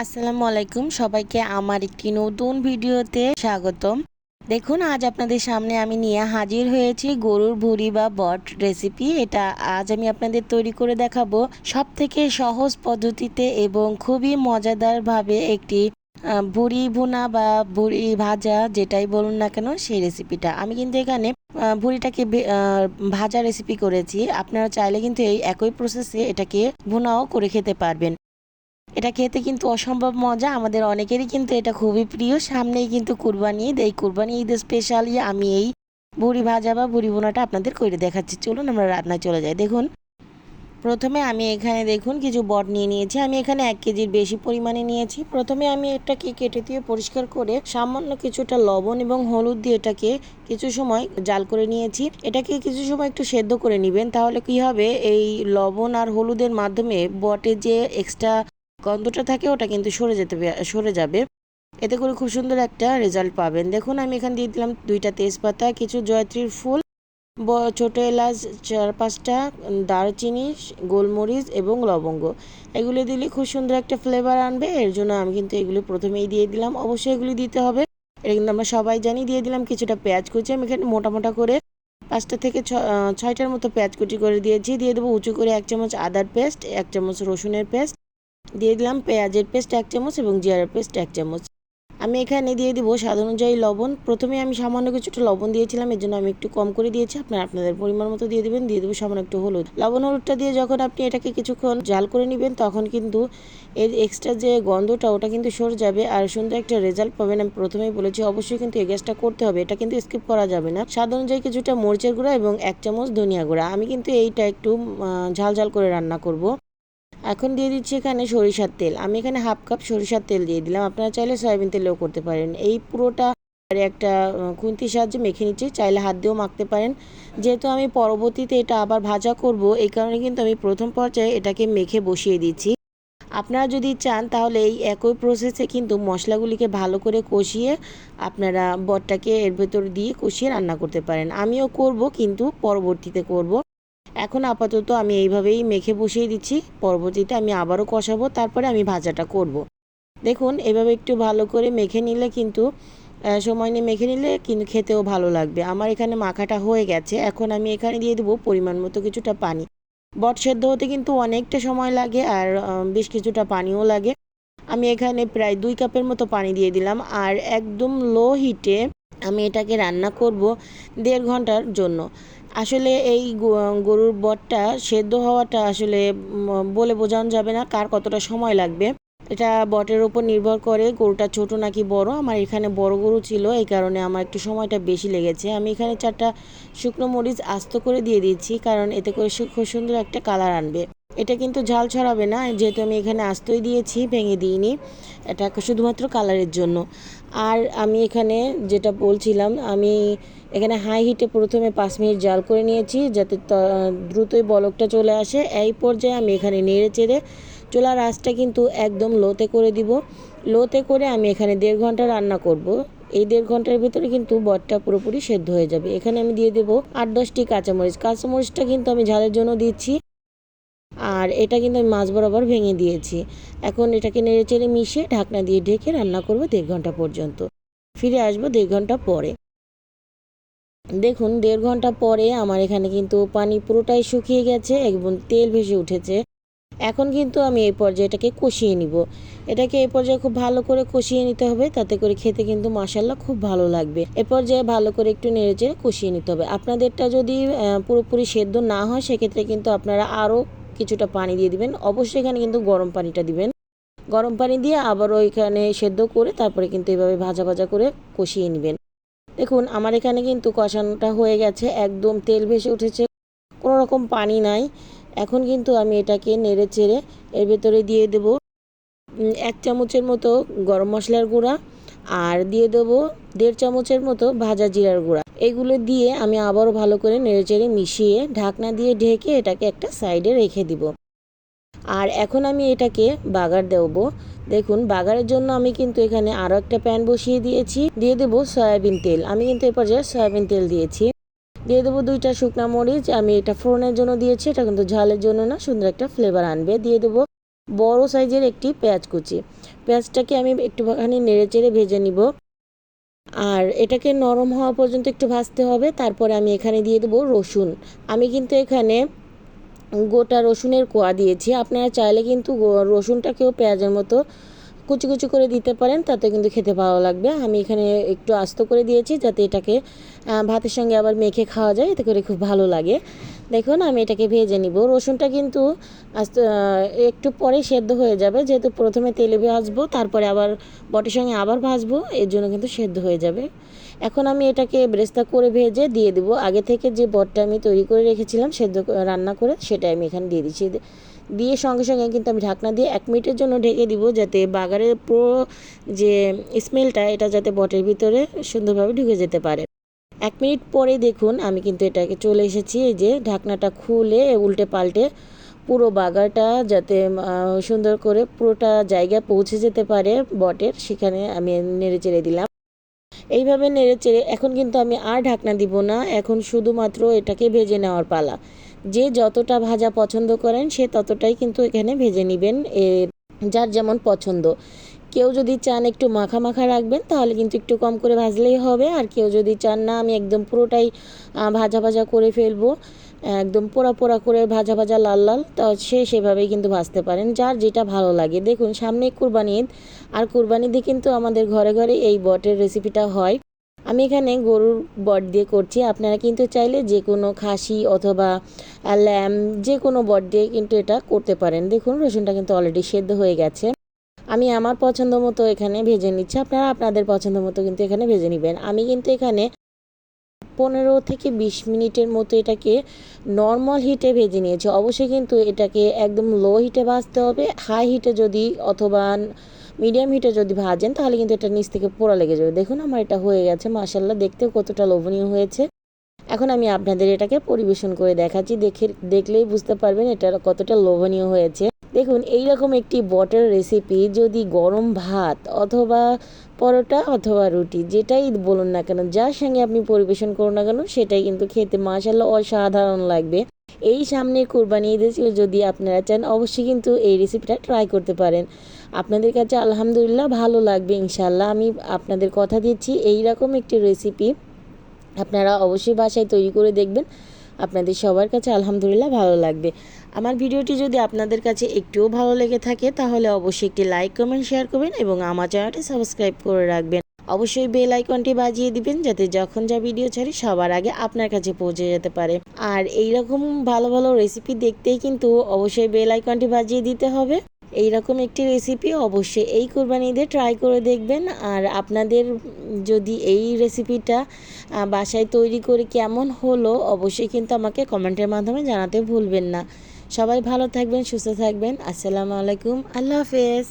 আসসালামু আলাইকুম। সবাইকে আমার একটি নতুন ভিডিওতে স্বাগতম। দেখুন, আজ আপনাদের সামনে আমি নিয়ে হাজির হয়েছি গরুর ভুড়ি বা বট রেসিপি এটা আজ আমি আপনাদের তৈরি করে দেখাবো। সব থেকে সহজ পদ্ধতিতে এবং খুবই মজাদারভাবে একটি ভুড়ি ভুনা বা ভুড়ি ভাজা, যেটাই বলুন না কেন, সেই রেসিপিটা আমি কিন্তু এখানে ভুড়িটাকে ভাজা রেসিপি করেছি। আপনারা চাইলে কিন্তু এই একই প্রসেসে এটাকে ভুনাও করে খেতে পারবেন। এটা খেতে কিন্তু অসম্ভব মজা। আমাদের অনেকেরই কিন্তু এটা খুবই প্রিয়। সামনেই কিন্তু কুরবানি ঈদ। এই কুরবানি ঈদ স্পেশালি আমি এই বুড়ি ভাজা বা বুড়ি বোনাটা আপনাদের করে দেখাচ্ছি। চলুন আমরা রান্নায় চলে যাই। দেখুন, প্রথমে আমি এখানে দেখুন কিছু বট নিয়ে নিয়েছি। আমি এখানে এক কেজির বেশি পরিমাণে নিয়েছি। প্রথমে আমি এটাকে কেটে দিয়ে পরিষ্কার করে সামান্য কিছুটা লবণ এবং হলুদ দিয়ে এটাকে কিছু সময় জাল করে নিয়েছি। এটাকে কিছু সময় একটু সেদ্ধ করে নেবেন। তাহলে কি হবে? এই লবণ আর হলুদের মাধ্যমে বটে যে এক্সট্রা গন্ধটা থাকে, ওটা কিন্তু সরে যেতে সরে যাবে। এতে করে খুব সুন্দর একটা রেজাল্ট পাবেন। দেখুন, আমি এখানে দিয়ে দিলাম দুইটা তেজপাতা, কিছু জয়ত্রীর ফুল ছোট এলাচ, চার পাঁচটা দারচিনি, গোলমরিচ এবং লবঙ্গ। এগুলো দিলে খুব সুন্দর একটা ফ্লেভার আনবে। এর জন্য আমি কিন্তু এগুলো প্রথমেই দিয়ে দিলাম। অবশ্যই এগুলি দিতে হবে। এটা কিন্তু আমরা সবাই জানি। দিয়ে দিলাম কিছুটা পেঁয়াজ কুচি। আমি এখানে মোটা মোটা করে পাঁচটা থেকে ছয়টার মতো পেঁয়াজ কুচি করে দিয়েছি। দিয়ে দেবো উঁচু করে এক চামচ আদার পেস্ট, এক চামচ রসুনের পেস্ট দিয়ে দিলাম পেঁয়াজের পেস্ট এক চামচ এবং জিরার পেস্ট এক চামচ। আমি এখানে দিয়ে দিব স্বাদ অনুযায়ী লবণ। প্রথমে আমি সামান্য কিছুটা লবণ দিয়েছিলাম, এর জন্য আমি একটু কম করে দিয়েছি। আপনারা আপনাদের পরিমাণ মতো দিয়ে দিবেন, দিয়ে দেবো সামান্য একটু হলুদ। লবণ হলুদটা দিয়ে যখন আপনি এটাকে কিছুক্ষণ জাল করে নেবেন, তখন কিন্তু এর এক্সট্রা যে গন্ধটা, ওটা কিন্তু সরে যাবে। আর সুন্দর একটা রেজাল্ট পাবেন, আমি প্রথমেই বলেছি। অবশ্যই কিন্তু এই গ্যাসটা করতে হবে, এটা কিন্তু স্কিপ করা যাবে না। স্বাদ অনুযায়ী কিছুটা মরিচের গুঁড়া এবং এক চামচ ধনিয়া গুঁড়া। আমি কিন্তু এইটা একটু ঝাল ঝাল করে রান্না করব। এখন দিয়ে দিচ্ছি এখানে সরিষার তেল। আমি এখানে হাফ কাপ সরিষার তেল দিয়ে দিলাম। আপনারা চাইলে সয়াবিন তেলেও করতে পারেন। এই পুরোটা আর একটা খুন্তির সাহায্যে মেখে নিচ্ছি। চাইলে হাত দিয়েও মাখতে পারেন। যেহেতু আমি পরবর্তীতে এটা আবার ভাজা করব, এই কারণে কিন্তু আমি প্রথম পর্যায়ে এটাকে মেখে বসিয়ে দিচ্ছি। আপনারা যদি চান, তাহলে এই একই প্রসেসে কিন্তু মশলাগুলিকে ভালো করে কষিয়ে আপনারা বটটাকে এর ভেতর দিয়ে কষিয়ে রান্না করতে পারেন। আমিও করব, কিন্তু পরবর্তীতে করব। এখন আপাতত আমি এইভাবেই মেখে বসিয়ে দিচ্ছি। পরবর্তীতে আমি আবারও কষাবো, তারপরে আমি ভাজাটা করব। দেখুন, এভাবে একটু ভালো করে মেখে নিলে কিন্তু সময় নিয়ে মেখে নিলে কিন্তু খেতেও ভালো লাগবে। আমার এখানে মাখাটা হয়ে গেছে। এখন আমি এখানে দিয়ে দেবো পরিমাণ মতো কিছুটা পানি। বট সেদ্ধ হতে কিন্তু অনেকটা সময় লাগে আর বেশ কিছুটা পানিও লাগে। আমি এখানে প্রায় দুই কাপের মতো পানি দিয়ে দিলাম। আর একদম লো হিটে আমি এটাকে রান্না করব দেড় ঘণ্টার জন্য। আসলে এই গরুর বটটা সেদ্ধ হওয়াটা আসলে বলে বোঝানো যাবে না কার কতটা সময় লাগবে। এটা বটের ওপর নির্ভর করে গরুটা ছোট নাকি বড়। আমার এখানে বড় গরু ছিল, এই কারণে আমার একটু সময়টা বেশি লেগেছে। আমি এখানে চারটা শুকনো মরিচ আস্ত করে দিয়ে দিচ্ছি কারণ এতে করে খুব সুন্দর একটা কালার আনবে। এটা কিন্তু ঝাল ছড়াবে না, যেহেতু আমি এখানে আস্তই দিয়েছি, ভেঙে দিইনি। এটা শুধুমাত্র কালারের জন্য। আর আমি এখানে যেটা বলছিলাম, আমি এখানে হাই হিটে প্রথমে পাঁচ মিনিট জাল করে নিয়েছি, যাতে দ্রুতই বলকটা চলে আসে। এই পর্যায়ে আমি এখানে নেড়ে চেড়ে চুলার আঁচটা কিন্তু একদম লোতে করে দিব। লোতে করে আমি এখানে দেড় ঘণ্টা রান্না করব। এই দেড় ঘণ্টার ভিতরে কিন্তু বটটা পুরোপুরি সেদ্ধ হয়ে যাবে। এখানে আমি দিয়ে দেবো আট দশটি কাঁচামরিচ। কাঁচামরিচটা কিন্তু আমি ঝালের জন্য দিচ্ছি। আর এটা কিন্তু আমি মাছ বরাবর ভেঙে দিয়েছি। এখন এটাকে নেড়ে চেড়ে মিশিয়ে ঢাকনা দিয়ে ঢেকে রান্না করব দেড় ঘণ্টা পর্যন্ত। ফিরে আসব দেড় ঘণ্টা পরে। দেখুন, দেড় ঘণ্টা পরে আমার এখানে কিন্তু পানি পুরোটাই শুকিয়ে গেছে, এবং তেল ভেসে উঠেছে। এখন কিন্তু আমি এই পর্যায়ে এটাকে কষিয়ে নিব। এটাকে এই পর্যায়ে খুব ভালো করে কষিয়ে নিতে হবে, তাতে করে খেতে কিন্তু মাসাল্লাহ খুব ভালো লাগবে। এ পর্যায়ে ভালো করে একটু নেড়ে চেড়ে কষিয়ে নিতে হবে। আপনাদেরটা যদি পুরোপুরি সেদ্ধ না হয়, সেক্ষেত্রে কিন্তু আপনারা আরও কিছুটা পানি দিয়ে দিবেন। অবশ্যই এখানে কিন্তু গরম পানিটা দিবেন। গরম পানি দিয়ে আবারও এখানে সেদ্ধ করে তারপরে কিন্তু এভাবে ভাজা ভাজা করে কষিয়ে নেবেন। দেখুন, আমার এখানে কিন্তু কষানোটা হয়ে গেছে। একদম তেল ভেসে উঠেছে। কোনো রকম পানি নাই। এখন কিন্তু আমি এটাকে নেড়ে চেড়ে এর ভেতরে দিয়ে দেবো এক চামচের মতো গরম মশলার গুঁড়া। আর দিয়ে দেবো দেড় চামচের মতো ভাজা জিরার গুঁড়া। এগুলো দিয়ে আমি আবারও ভালো করে নেড়ে চেড়ে মিশিয়ে ঢাকনা দিয়ে ঢেকে এটাকে একটা সাইডে রেখে দিব। আর এখন আমি এটাকে বাগার দেবো দেখুন, বাগারের জন্য আমি কিন্তু এখানে আরও একটা প্যান বসিয়ে দিয়েছি। দিয়ে দেবো সয়াবিন তেল। আমি কিন্তু এ পর্যায়ে সয়াবিন তেল দিয়েছি। দিয়ে দেবো দুইটা শুকনা মরিচ। আমি এটা ফোড়নের জন্য দিয়েছি। এটা কিন্তু ঝালের জন্য না, সুন্দর একটা ফ্লেভার আনবে। দিয়ে দেবো বড় সাইজের একটি পেঁয়াজ কুচি। পেঁয়াজটাকে আমি একটুখানি নেড়ে চেড়ে ভেজে নিব। আর এটাকে নরম হওয়া পর্যন্ত একটু ভাজতে হবে, তারপরে আমি এখানে দিয়ে দেবো রসুন। আমি কিন্তু এখানে গোটা রসুনের কোয়া দিয়েছি। আপনারা চাইলে কিন্তু রসুনটাকেও পেঁয়াজের মতো কুচি কুচি করে দিতে পারেন, তাতে কিন্তু খেতে ভালো লাগবে। আমি এখানে একটু আস্ত করে দিয়েছি যাতে এটাকে ভাতের সঙ্গে আবার মেখে খাওয়া যায়, এতে করে খুব ভালো লাগে। দেখুন, আমি এটাকে ভেজে নিব। রসুনটা কিন্তু আস্তে একটু পরে সেদ্ধ হয়ে যাবে। যেহেতু প্রথমে তেলে ভাজবো, তারপরে আবার বটের সঙ্গে আবার ভাজবো, এর জন্য কিন্তু সেদ্ধ হয়ে যাবে। এখন আমি এটাকে ব্রেস্তা করে ভেজে দিয়ে দেবো। আগে থেকে যে বটটা আমি তৈরি করে রেখেছিলাম, সেদ্ধ রান্না করে সেটা আমি এখানে দিয়ে দিচ্ছি। দিয়ে সঙ্গে সঙ্গে কিন্তু আমি ঢাকনা দিয়ে এক মিনিটের জন্য ঢেকে দিব যাতে বাগারের পুরো যে স্মেলটা, এটা যাতে বটের ভিতরে সুন্দরভাবে ঢুকে যেতে পারে। এক মিনিট পরে দেখুন আমি কিন্তু এটাকে চলে এসেছি, এই যে ঢাকনাটা খুলে উল্টে পাল্টে পুরো বাগারটা যাতে সুন্দর করে পুরোটা জায়গায় পৌঁছে যেতে পারে বটের, সেখানে আমি নেড়ে চেড়ে দিলাম। এইভাবে নেড়ে চেড়ে, এখন কিন্তু আমি আর ঢাকনা দিব না, এখন শুধুমাত্র এটাকে ভেজে নেওয়ার পালা। যে যতটা ভাজা পছন্দ করেন, সে ততটাই কিন্তু এখানে ভেজে নেবেন যার যেমন পছন্দ। কেউ যদি চান একটু মাখা মাখা রাখবেন, তাহলে কিন্তু একটু কম করে ভাজলেই হবে। আর কেউ যদি চান, না, আমি একদম পুরোটাই ভাজা ভাজা করে ফেলব, একদম পোড়া পোড়া করে ভাজা ভাজা লাল লাল, তা সে সেভাবেই কিন্তু ভাজতে পারেন, যার যেটা ভালো লাগে। দেখুন, সামনে কুরবানি ঈদ, আর কুরবানি ঈদে কিন্তু আমাদের ঘরে ঘরে এই বটের রেসিপিটা হয়। আমি এখানে গরুর বট দিয়ে করছি। আপনারা কিন্তু চাইলে যে কোনো খাসি অথবা ল্যাম যে কোনো বট দিয়ে কিন্তু এটা করতে পারেন। দেখুন, রসুনটা কিন্তু অলরেডি সেদ্ধ হয়ে গেছে। আমি আমার পছন্দ মতো এখানে ভেজে নিচ্ছি। আপনারা আপনাদের পছন্দ মতো কিন্তু এখানে ভেজে নেবেন। আমি কিন্তু এখানে পনেরো থেকে বিশ মিনিটের মতো এটাকে নর্মাল হিটে ভেজে নিয়েছি। অবশ্যই কিন্তু এটাকে একদম লো হিটে ভাজতে হবে। হাই হিটে যদি অথবা মিডিয়াম হিটে যদি ভাজেন, তাহলে কিন্তু এটা নিচ থেকে পোড়া লেগে যাবে। দেখুন আমার এটা হয়ে গেছে মাসাল্লাহ দেখতেও কতটা লোভনীয় হয়েছে। এখন আমি আপনাদের এটাকে পরিবেশন করে দেখাচ্ছি। দেখে, দেখলেই বুঝতে পারবেন এটা কতটা লোভনীয় হয়েছে। দেখুন এই রকম একটি বটের রেসিপি যদি গরম ভাত অথবা পরোটা অথবা রুটি, যেটাই বলুন না কেন, যার সঙ্গে আপনি পরিবেশন করুন না কেন, সেটাই কিন্তু খেতে মাসাল্লাহ অসাধারণ লাগবে। এই সামনে কোরবানি ঈদে যদি আপনারা চান, অবশ্যই কিন্তু এই রেসিপিটা ট্রাই করতে পারেন। আপনাদের কাছে আলহামদুলিল্লাহ ভালো লাগবে ইনশাল্লাহ আমি আপনাদের কথা দিচ্ছি এই রকম একটি রেসিপি আপনারা অবশ্যই বাসায় তৈরি করে দেখবেন। আপনাদের সবার কাছে আলহামদুলিল্লাহ ভালো লাগবে। আমার ভিডিওটি যদি আপনাদের কাছে একটুও ভালো লেগে থাকে, তাহলে অবশ্যই একটি লাইক কমেন্ট শেয়ার করবেন এবং আমার চ্যানেলটি সাবস্ক্রাইব করে রাখবেন। অবশ্যই বেল আইকনটি বাজিয়ে দিবেন যাতে যখন যা ভিডিও ছাড়ি সবার আগে আপনার কাছে পৌঁছে যেতে পারে। আর এই রকম ভালো ভালো রেসিপি দেখতেই কিন্তু অবশ্যই বেল আইকনটি বাজিয়ে দিতে হবে। এই রকম একটি রেসিপি অবশ্যই এই কোরবানি ঈদে ট্রাই করে দেখবেন। আর আপনাদের যদি এই রেসিপিটা বাসায় তৈরি করে কেমন হলো অবশ্যই কিন্তু আমাকে কমেন্টের মাধ্যমে জানাতে ভুলবেন না। সবাই ভালো থাকবেন, সুস্থ থাকবেন। আসসালামু আলাইকুম। আল্লাহ হাফেজ।